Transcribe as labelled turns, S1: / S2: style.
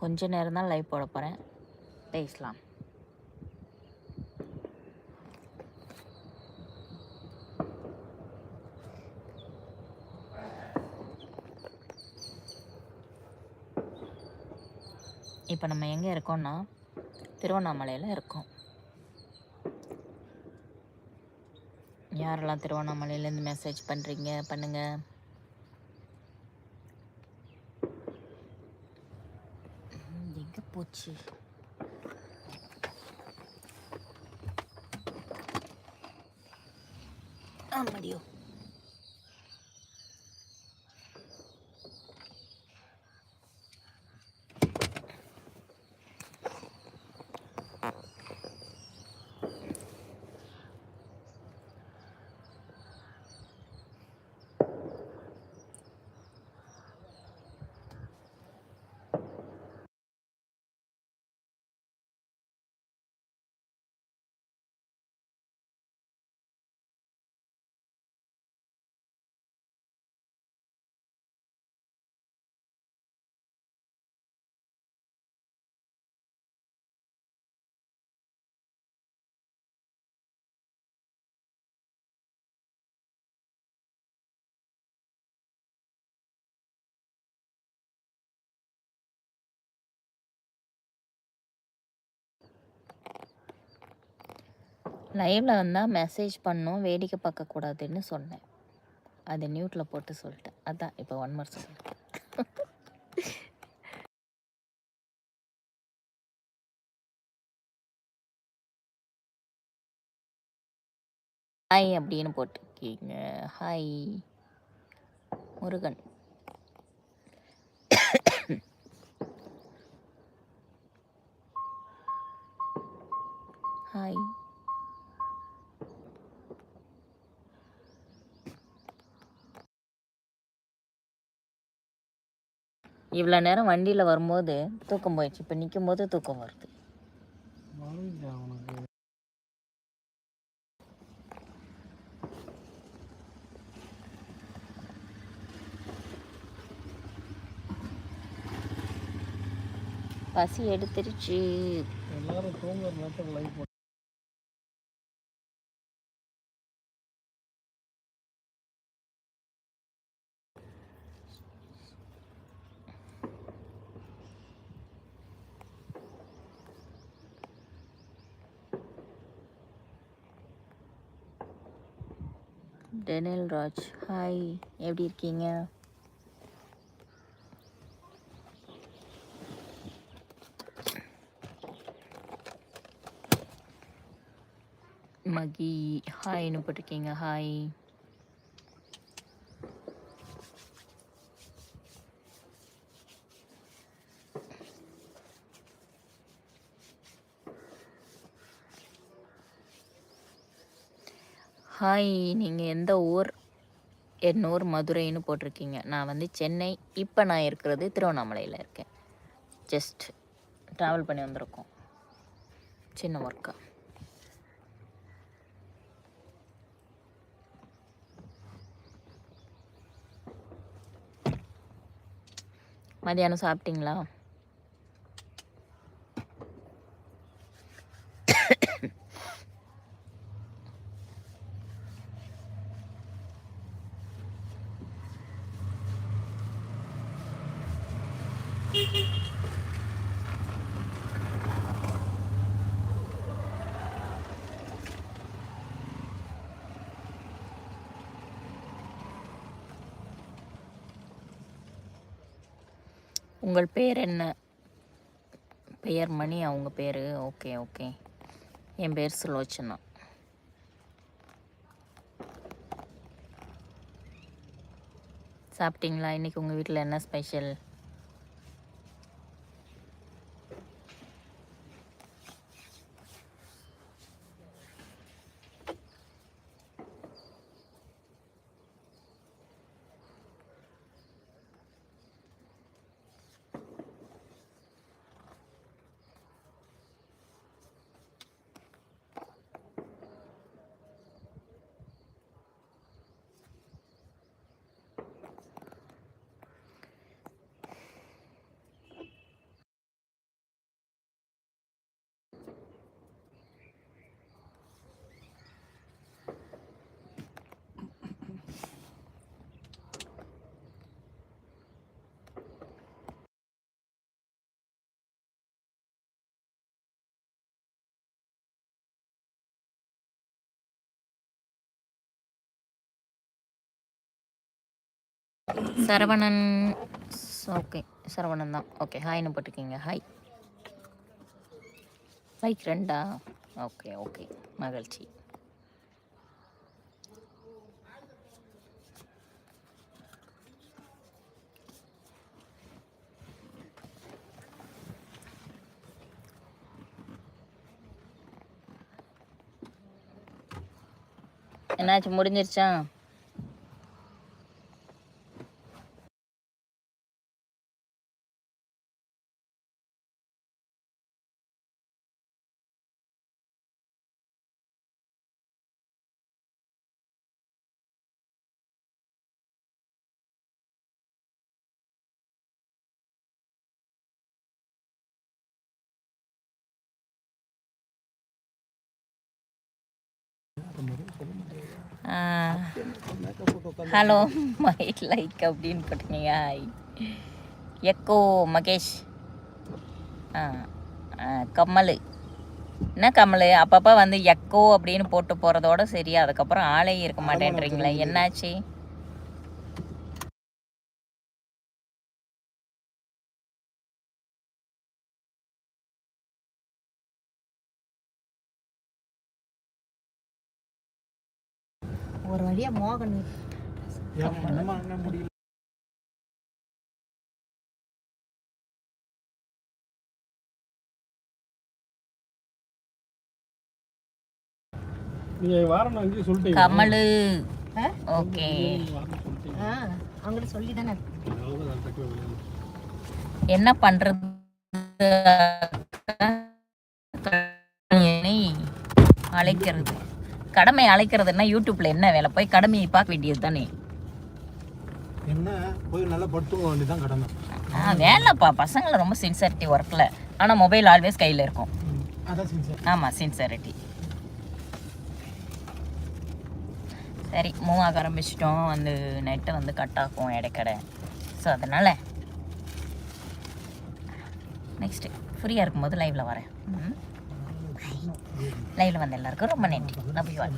S1: கொஞ்ச நேரம் தான் லைவ் போட போகிறேன் பேசலாம். இப்போ நம்ம எங்கே இருக்கோம்னா திருவண்ணாமலையில் இருக்கோம். யாரெல்லாம் திருவண்ணாமலையிலேருந்து மெசேஜ் பண்ணுறீங்க பண்ணுங்கள் capote. Ah, லைவில் வந்தால் மெசேஜ் பண்ணும் வேடிக்கை பார்க்கக்கூடாதுன்னு சொன்னேன். அதை நியூட்டில் போட்டு சொல்லிட்டேன். அதான் இப்போ ஒன் மந்த் சொல்லிட்டேன் ஹாய் அப்படின்னு போட்டிருக்கீங்க. ஹாய் முருகன். இவ்வளோ நேரம் வண்டியில் வரும்போது தூக்கம் போயிடுச்சு. இப்போ நிற்கும் போது தூக்கம் வருது. பசி எடுத்துருச்சு.
S2: எல்லாரும் தூங்குற நேரத்தில் லைவ்
S1: டெனில் ராஜ் ஹாய். எப்படி இருக்கீங்க? மகி ஹாய்னு போட்டிருக்கீங்க ஹாய். ஹாய் நீங்கள் எந்த ஊர்? என் ஊர் மதுரைன்னு போட்டிருக்கீங்க. நான் வந்து சென்னை. இப்போ நான் இருக்கிறது திருவண்ணாமலையில் இருக்கேன். ஜஸ்ட் ட்ராவல் பண்ணி வந்திருக்கோம். சின்ன ஒர்க்கா மதியானம் சாப்பிட்டீங்களா? உங்கள் பேர் என்ன? பெயர் மணி அவங்க பேர்? Okay okay. என் பேர் சுலோச்சனா. சாப்பிட்டீங்களா? இன்றைக்கி உங்கள் வீட்டில் என்ன ஸ்பெஷல்? சரவணன் ஓகே சரவணன் தான். ஓகே ஹாய்னு போட்டிருக்கீங்க ஹாய் ஹாய் ரெண்டா ஓகே ஓகே மகிழ்ச்சி. என்னாச்சு முடிஞ்சிருச்சா? ஹலோ மை லைக் அப்படின்னு போட்டிருக்கீங்க. Hi echo Mahesh. ஆ, கமல். என்ன கமல்? அப்பப்போ வந்து எக்கோ அப்படின்னு போட்டு போகிறதோட சரி அதுக்கப்புறம் ஆளே இருக்க மாட்டேன்றீங்களே. என்னாச்சு?
S3: ஒரு வழியா மோகன்
S2: முடியல
S1: கமல்? ஓகே
S3: அவங்கள்ட்ட சொல்லி தானே.
S1: என்ன பண்ணுறது அழைக்கிறது கடமை அழைக்கிறதுன்னா யூடியூப்ல என்ன வேலை? போய் கடமையை பார்க்க வேண்டியது தானே.
S2: என்ன? போய் நல்லா படுத்துங்க வேண்டியதான் கடமை.
S1: ஆ வேலைப்பா. பசங்களை ரொம்ப சின்சியரிட்டி ஒர்க்கில் ஆனால் மொபைல் ஆல்வேஸ் கையில் இருக்கும். ஆமாம் சின்சியரிட்டி சரி மூவ் ஆக ஆரம்பிச்சிட்டோம். வந்து நெட்டு வந்து கட் ஆகும் இடைக்கடை. ஸோ அதனால் நெக்ஸ்ட்டு ஃப்ரீயாக இருக்கும்போது லைவில் வரேன். லைவில் வந்த எல்லாருக்கும் ரொம்ப நன்றி. Love you all